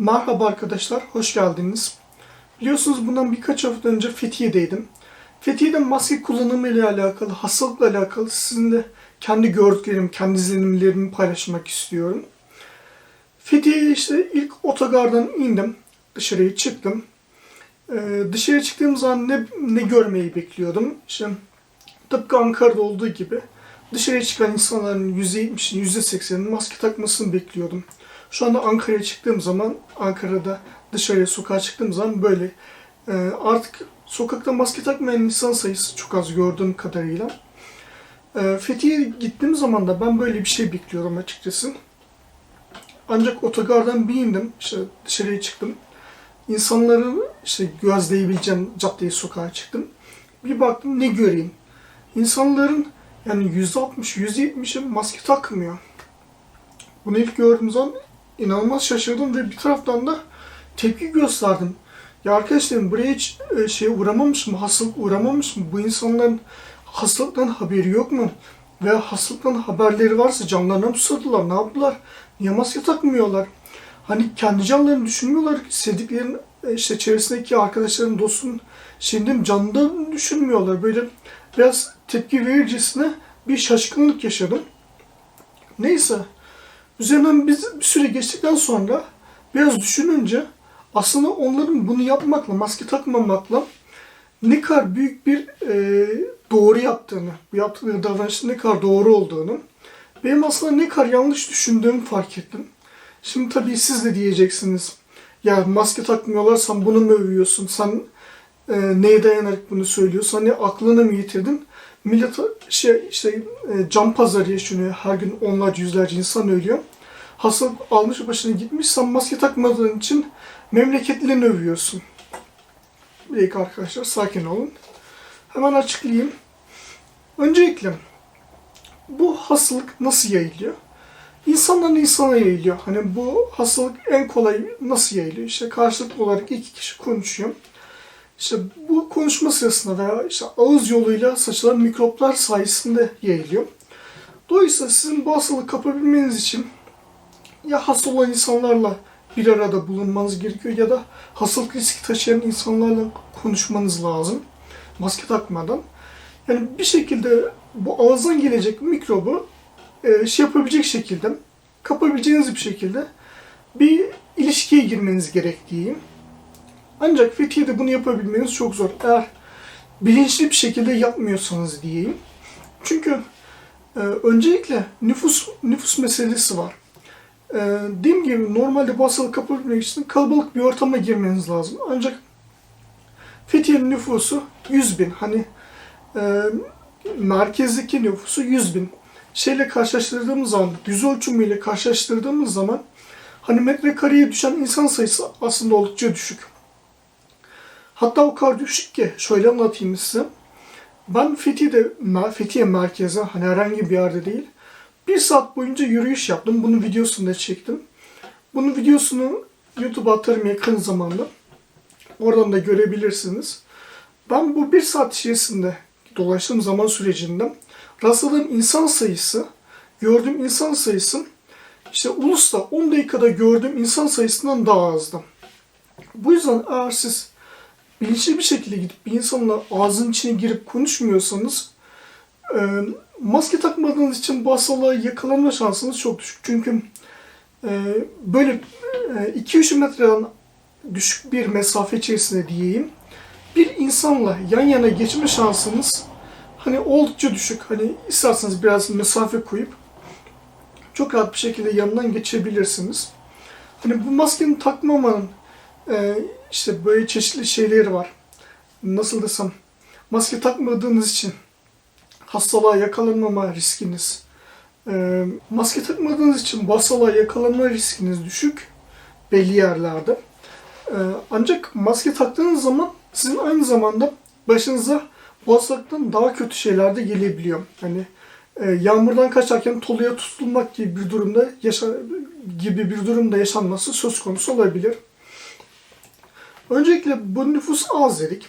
Merhaba arkadaşlar, hoş geldiniz. Biliyorsunuz bundan birkaç hafta önce Fethiye'deydim. Fethiye'de maske kullanımı ile alakalı, hastalıkla alakalı sizinle kendi gördüklerimi, kendi izlenimlerimi paylaşmak istiyorum. Fethiye'ye işte ilk otogardan indim, dışarıya çıktım. Ee, dışarıya çıktığım zaman ne, ne görmeyi bekliyordum? İşte tıpkı Ankara'da olduğu gibi dışarıya çıkan insanların %70'in, %80'inin maske takmasını bekliyordum. Şu anda Ankara'ya çıktığım zaman, Ankara'da dışarıya sokağa çıktığım zaman böyle. Ee, artık sokakta maske takmayan insan sayısı çok az gördüğüm kadarıyla. Ee, Fethiye'ye gittiğim zaman da ben böyle bir şey bekliyorum açıkçası. Ancak otogardan bir indim, işte dışarıya çıktım. İnsanları işte gözleyebileceğim caddeye sokağa çıktım. Bir baktım ne göreyim. İnsanların yani %60, %70'i maske takmıyor. Bunu ilk gördüğüm zaman inanılmaz şaşırdım ve bir taraftan da tepki gösterdim. Ya arkadaşlarım buraya hiç e, şey uğramamış mı, hastalık uğramamış mı? Bu insanların hastalıktan haberi yok mu? Veya hastalıktan haberleri varsa canlarına mı susadılar, ne yaptılar? Niye maske takmıyorlar? Hani kendi canlarını düşünmüyorlar, sevdiklerin e, işte çevresindeki arkadaşların, dostun şeyinin canını düşünmüyorlar. Böyle biraz tepki verircesine bir şaşkınlık yaşadım. Neyse, Üzerinden bir, bir süre geçtikten sonra biraz düşününce aslında onların bunu yapmakla, maske takmamakla ne kadar büyük bir e, doğru yaptığını, bu yaptıkları davranışın ne kadar doğru olduğunu, benim aslında ne kadar yanlış düşündüğümü fark ettim. Şimdi tabii siz de diyeceksiniz, ya maske takmıyorlar bunu mu övüyorsun, sen e, neye dayanarak bunu söylüyorsun, hani aklına mı yitirdin? Millet şey işte e, can pazarı yaşanıyor. Her gün onlarca yüzlerce insan ölüyor. Hastalık almış başına gitmiş. Sen maske takmadığın için memleketlilerini övüyorsun. Bir arkadaşlar sakin olun. Hemen açıklayayım. Öncelikle bu hastalık nasıl yayılıyor? İnsandan insana yayılıyor. Hani bu hastalık en kolay nasıl yayılıyor? İşte karşılıklı olarak iki kişi konuşuyor. İşte bu konuşma sırasında veya işte ağız yoluyla saçılan mikroplar sayesinde yayılıyor. Dolayısıyla sizin bu hastalığı kapabilmeniz için ya hasta olan insanlarla bir arada bulunmanız gerekiyor ya da hastalık riski taşıyan insanlarla konuşmanız lazım. Maske takmadan. Yani bir şekilde bu ağızdan gelecek mikrobu e, şey yapabilecek şekilde, kapabileceğiniz bir şekilde bir ilişkiye girmeniz gerektiği. Ancak Fethiye'de bunu yapabilmeniz çok zor. Eğer bilinçli bir şekilde yapmıyorsanız diyeyim. Çünkü e, öncelikle nüfus nüfus meselesi var. E, dediğim gibi normalde bu hastalığı kapabilmek için kalabalık bir ortama girmeniz lazım. Ancak Fethiye'nin nüfusu 100 bin. Hani e, merkezdeki nüfusu 100 bin. Şeyle karşılaştırdığımız zaman, yüz ölçümüyle karşılaştırdığımız zaman hani metrekareye düşen insan sayısı aslında oldukça düşük. Hatta o kadar düşük ki şöyle anlatayım size. Ben Fethiye'de, Fethiye merkeze hani herhangi bir yerde değil. Bir saat boyunca yürüyüş yaptım. Bunun videosunu da çektim. Bunun videosunu YouTube'a atarım yakın zamanda. Oradan da görebilirsiniz. Ben bu bir saat içerisinde dolaştığım zaman sürecinde rastladığım insan sayısı, gördüğüm insan sayısı işte Ulus'ta 10 dakikada gördüğüm insan sayısından daha azdı. Bu yüzden eğer siz bilinçli bir şekilde gidip bir insanla ağzının içine girip konuşmuyorsanız e, maske takmadığınız için bu hastalığa yakalanma şansınız çok düşük. Çünkü e, böyle 2-3 e, metreden düşük bir mesafe içerisinde diyeyim bir insanla yan yana geçme şansınız hani oldukça düşük. Hani isterseniz biraz mesafe koyup çok rahat bir şekilde yanından geçebilirsiniz. Hani bu maskenin takmamanın e, işte böyle çeşitli şeyleri var. Nasıl desem maske takmadığınız için hastalığa yakalanmama riskiniz e, maske takmadığınız için bu hastalığa yakalanma riskiniz düşük belli yerlerde. E, ancak maske taktığınız zaman sizin aynı zamanda başınıza bu hastalıktan daha kötü şeyler de gelebiliyor. Hani e, yağmurdan kaçarken toluya tutulmak gibi bir durumda yaşa gibi bir durumda yaşanması söz konusu olabilir. Öncelikle bu nüfus az dedik.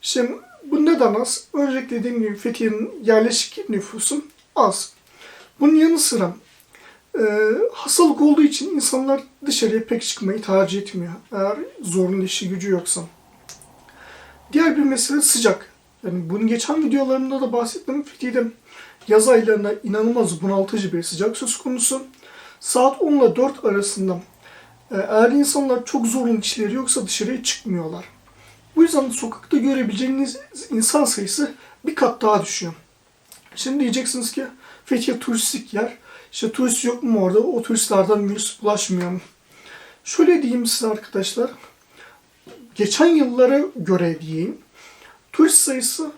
Şimdi bu neden az? Öncelikle dediğim gibi Fethiye'nin yerleşik nüfusu az. Bunun yanı sıra e, hastalık olduğu için insanlar dışarıya pek çıkmayı tercih etmiyor. Eğer zorunlu işi gücü yoksa. Diğer bir mesele sıcak. Yani bunun geçen videolarımda da bahsettim. Fethiye'de yaz aylarında inanılmaz bunaltıcı bir sıcak söz konusu. Saat 10 ile 4 arasında eğer insanlar çok zorunlu işleri yoksa dışarıya çıkmıyorlar. Bu yüzden sokakta görebileceğiniz insan sayısı bir kat daha düşüyor. Şimdi diyeceksiniz ki Fethiye turistik yer. İşte turist yok mu orada? O turistlerden virüs bulaşmıyor mu? Şöyle diyeyim size arkadaşlar. Geçen yıllara göre diyeyim. Turist sayısı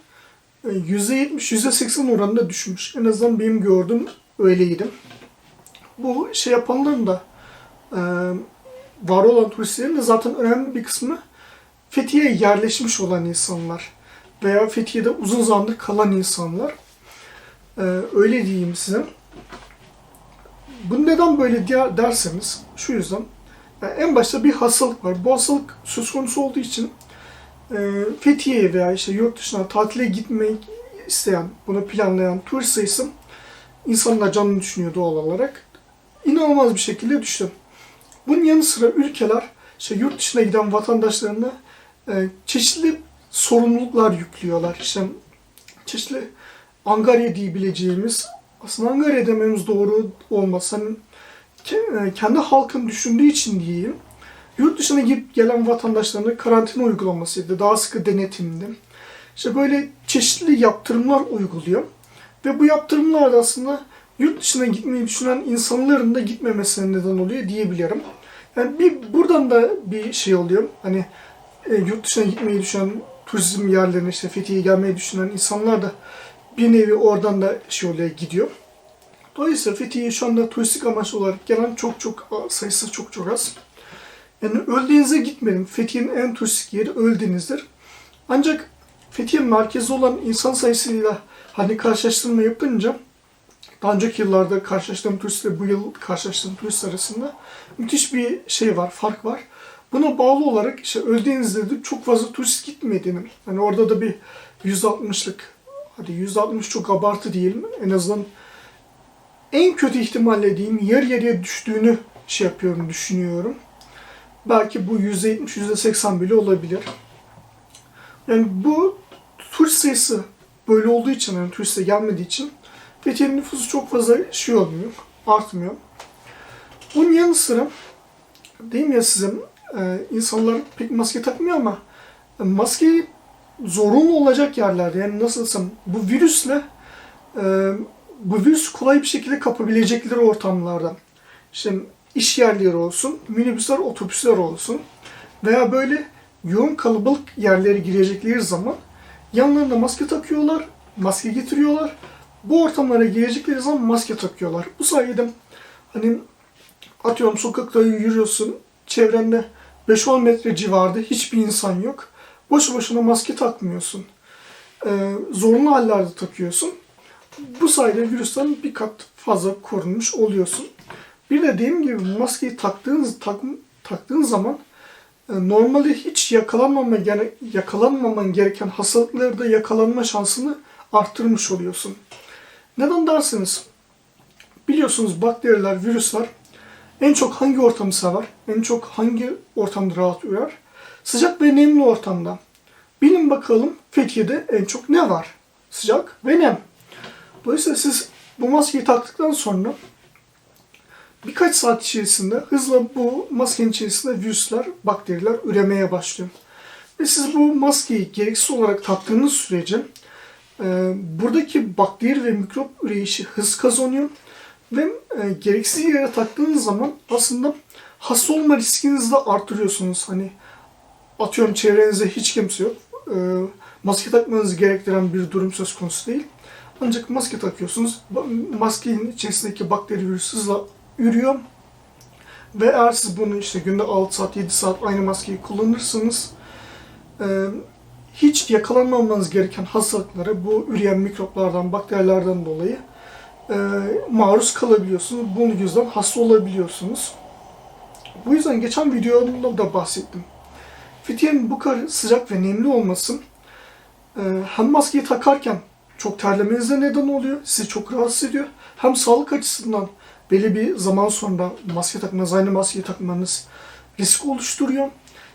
e, %70, %80 oranında düşmüş. En azından benim gördüğüm öyleydi. Bu şey yapanların da e, var olan turistlerin de zaten önemli bir kısmı Fethiye'ye yerleşmiş olan insanlar veya Fethiye'de uzun zamandır kalan insanlar. Ee, öyle diyeyim size. Bu neden böyle derseniz şu yüzden. Yani en başta bir hastalık var. Bu hastalık söz konusu olduğu için e, Fethiye'ye veya işte yurt dışına tatile gitmek isteyen, bunu planlayan turist sayısı insanlar canını düşünüyor doğal olarak. İnanılmaz bir şekilde düştü. Bunun yanı sıra ülkeler işte yurt dışına giden vatandaşlarına e, çeşitli sorumluluklar yüklüyorlar. İşte çeşitli angarya diyebileceğimiz, aslında angarya dememiz doğru olmaz. Hani e, kendi halkın düşündüğü için diyeyim, yurt dışına gidip gelen vatandaşlarına karantina uygulamasıydı, daha sıkı denetimdi. İşte böyle çeşitli yaptırımlar uyguluyor. Ve bu yaptırımlar da aslında yurt dışına gitmeyi düşünen insanların da gitmemesine neden oluyor diyebilirim. Yani bir buradan da bir şey oluyor. Hani e, yurt dışına gitmeyi düşünen turizm yerlerine işte Fethiye'ye gelmeyi düşünen insanlar da bir nevi oradan da şey oluyor gidiyor. Dolayısıyla Fethiye'ye şu anda turistik amaçlı olarak gelen çok çok sayısı çok çok az. Yani Öldeniz'e gitmedim. Fethiye'nin en turistik yeri Öldeniz'dir. Ancak Fethiye merkezi olan insan sayısıyla hani karşılaştırma yapınca daha önceki yıllarda karşılaştığım turistle bu yıl karşılaştığım turist arasında müthiş bir şey var, fark var. Buna bağlı olarak işte Öldeniz'de de çok fazla turist gitmediğini, hani orada da bir %60'lık, hadi %60 çok abartı diyelim, en azından en kötü ihtimalle diyeyim yer yarıya düştüğünü şey yapıyorum, düşünüyorum. Belki bu %70, %80 bile olabilir. Yani bu turist sayısı böyle olduğu için, yani turiste gelmediği için Fethiye'nin nüfusu çok fazla şey olmuyor, artmıyor. Bunun yanı sıra, diyeyim ya size, e, insanlar pek maske takmıyor ama e, maskeyi zorunlu olacak yerlerde, yani nasıl desem, bu virüsle e, bu virüs kolay bir şekilde kapabilecekleri ortamlarda, işte iş yerleri olsun, minibüsler, otobüsler olsun veya böyle yoğun kalabalık yerlere girecekleri zaman yanlarında maske takıyorlar, maske getiriyorlar. Bu ortamlara girecekleri zaman maske takıyorlar. Bu sayede hani atıyorum sokakta yürüyorsun, çevrende 5-10 metre civarında hiçbir insan yok. Boşu boşuna maske takmıyorsun. Ee, zorunlu hallerde takıyorsun. Bu sayede virüsten bir kat fazla korunmuş oluyorsun. Bir de dediğim gibi maskeyi taktığın, tak, taktığın zaman e, normalde hiç yakalanmama, yakalanmaman gereken hastalıklarda yakalanma şansını arttırmış oluyorsun. Neden derseniz, biliyorsunuz bakteriler, virüsler en çok hangi ortamı sever? En çok hangi ortamda rahat uyar? Sıcak ve nemli ortamda. Bilin bakalım Fethiye'de en çok ne var? Sıcak ve nem. Dolayısıyla siz bu maskeyi taktıktan sonra birkaç saat içerisinde hızla bu maskenin içerisinde virüsler, bakteriler üremeye başlıyor. Ve siz bu maskeyi gereksiz olarak taktığınız sürece buradaki bakteri ve mikrop üreyişi hız kazanıyor. Ve e, gereksiz yere taktığınız zaman aslında hasta olma riskinizi de artırıyorsunuz. Hani atıyorum çevrenizde hiç kimse yok. E, maske takmanızı gerektiren bir durum söz konusu değil. Ancak maske takıyorsunuz. Maskenin içerisindeki bakteri virüs hızla ürüyor. Ve eğer siz bunu işte günde 6 saat 7 saat aynı maskeyi kullanırsanız e, hiç yakalanmamanız gereken hastalıklara bu üreyen mikroplardan, bakterilerden dolayı e, maruz kalabiliyorsunuz. Bunun yüzden hasta olabiliyorsunuz. Bu yüzden geçen videomda da bahsettim. Fethiye'nin bu kadar sıcak ve nemli olması e, hem maskeyi takarken çok terlemenize neden oluyor, sizi çok rahatsız ediyor. Hem sağlık açısından belli bir zaman sonra maske takmanız, aynı maskeyi takmanız risk oluşturuyor.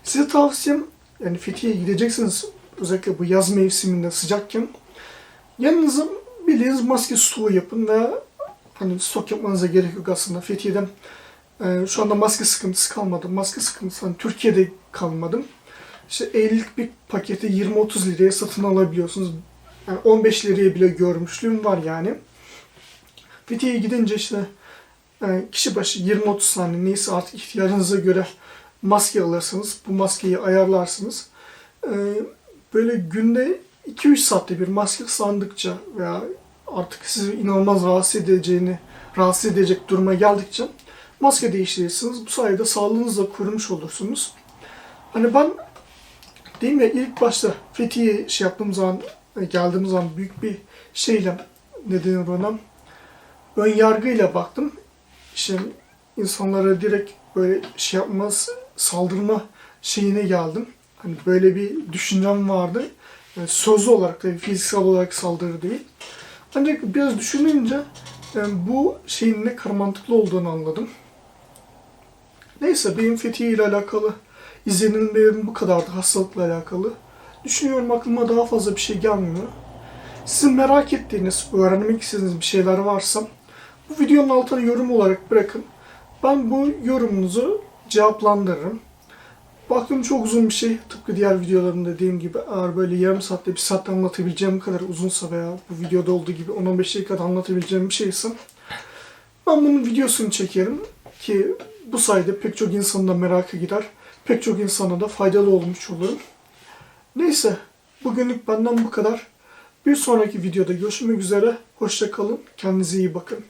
Size tavsiyem yani Fethiye'ye gideceksiniz özellikle bu yaz mevsiminde sıcakken yanınıza bildiğiniz maske stoğu yapın ve hani stok yapmanıza gerek yok aslında. Fethiye'den e, şu anda maske sıkıntısı kalmadı. Maske sıkıntısı hani Türkiye'de kalmadım. İşte 50'lik bir paketi 20-30 liraya satın alabiliyorsunuz. Yani 15 liraya bile görmüşlüğüm var yani. Fethiye'ye gidince işte e, kişi başı 20-30 tane neyse artık ihtiyacınıza göre maske alırsınız. Bu maskeyi ayarlarsınız. E, böyle günde 2-3 saatte bir maske sandıkça veya artık sizi inanılmaz rahatsız edeceğini, rahatsız edecek duruma geldikçe maske değiştirirsiniz. Bu sayede sağlığınızı da korumuş olursunuz. Hani ben Değil mi? İlk başta Fethiye şey yaptığım zaman, e, geldiğim zaman büyük bir şeyle, ne denir ona, ön yargıyla baktım. İşte insanlara direkt böyle şey yapmaz, saldırma şeyine geldim. Hani böyle bir düşüncem vardı. Yani sözlü olarak da fiziksel olarak saldırı değil. Ancak biraz düşününce yani bu şeyin ne kadar mantıklı olduğunu anladım. Neyse benim Fethiye ile alakalı izlenimlerim bu kadardı hastalıkla alakalı. Düşünüyorum aklıma daha fazla bir şey gelmiyor. Sizin merak ettiğiniz, öğrenmek istediğiniz bir şeyler varsa bu videonun altına yorum olarak bırakın. Ben bu yorumunuzu cevaplandırırım. Baktım çok uzun bir şey. Tıpkı diğer videolarımda dediğim gibi eğer böyle yarım saatte bir saatte anlatabileceğim kadar uzunsa veya bu videoda olduğu gibi 10-15 dakikada anlatabileceğim bir şeyse ben bunun videosunu çekerim ki bu sayede pek çok insanın da merakı gider. Pek çok insana da faydalı olmuş olurum. Neyse bugünlük benden bu kadar. Bir sonraki videoda görüşmek üzere. Hoşça kalın. Kendinize iyi bakın.